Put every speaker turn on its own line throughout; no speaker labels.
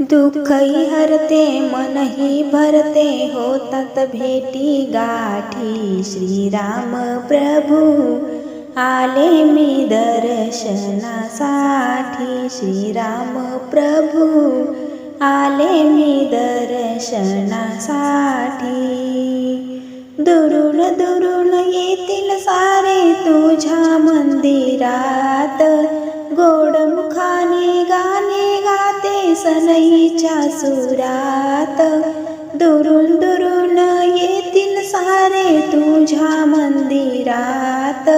दुःखही हरते मनही भरते. होतात भेटी गाठी श्रीराम प्रभू. आले मी दर्शनासाठी श्रीराम प्रभू. आले मी दर्शनासाठी. दुरून दुरून येतील सारे तुझ्या मंदिरात. गोड सनईच्या सुरात दुरून दुरून येतील सारे तुझ्या मंदिरात।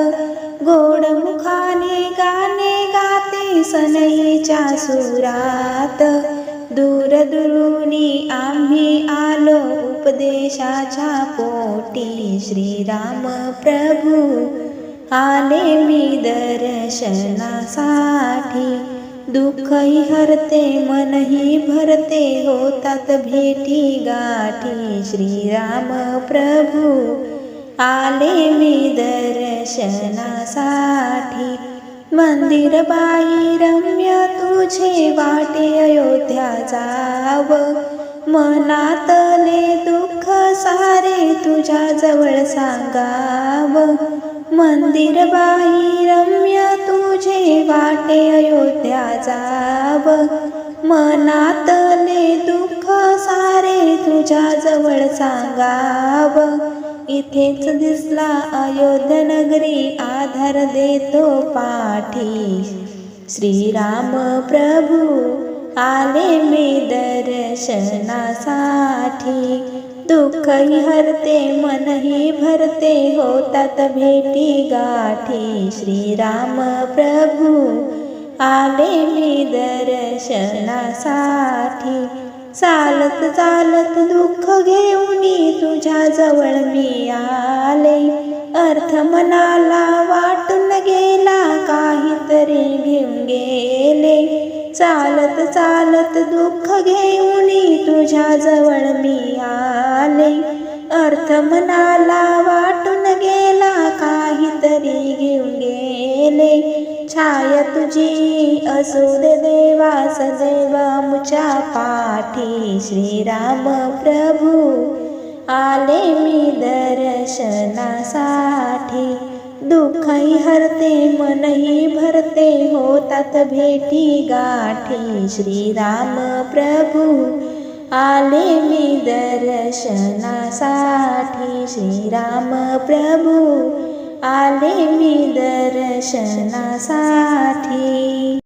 गोड मुखाने गाणे गाते सनईच्या सुरात दूर दुरुनी आम्ही आलो उपदेशाच्या पोटी श्रीराम प्रभू। आले मी दर्शनासाठी दुःखही हरते मनही भरते. होतात भेटी गाठी. श्रीराम प्रभू आले मी दर्शनासाठी. मंदिर बाई रम्य तुझे वाटे. अयोध्या जाव. मनातले दुःख सारे तुझ्या जवळ सांगाव. मंदिर बाई रम्य तुझे वाटे अयोध्या जाब मनातले दुःख सारे तुझ्या जवळ सांगाव इथेच दिसला अयोध्या नगरी आधार देतो पाठी श्रीराम प्रभू आले मी दर्शनासाठी. दुःखही हरते मनही भरते. होतात भेटी गाठी. श्रीराम प्रभू आले मी दर्शनासाठी. चालत चालत दुःख घेऊन तुझ्या जवळ मी आले. अर्थ मनाला वाटून गेला काहीतरी घेऊन गेले. चालत चालत दुःख घेऊन तुझ्या जवळ मी आले. अर्थ मनाला वाटून गेला काहीतरी घेऊन गेले. छाया तुझी असू दे देवा सदैव आमच्या पाठी श्रीराम प्रभू. आले मी दर्शनासाठी. दुःखही हरते मनही भरते. होतात भेटी गाठी. श्रीराम प्रभू आले मी दर्शनासाठी. श्रीराम प्रभू आले मी दर्शनासाठी.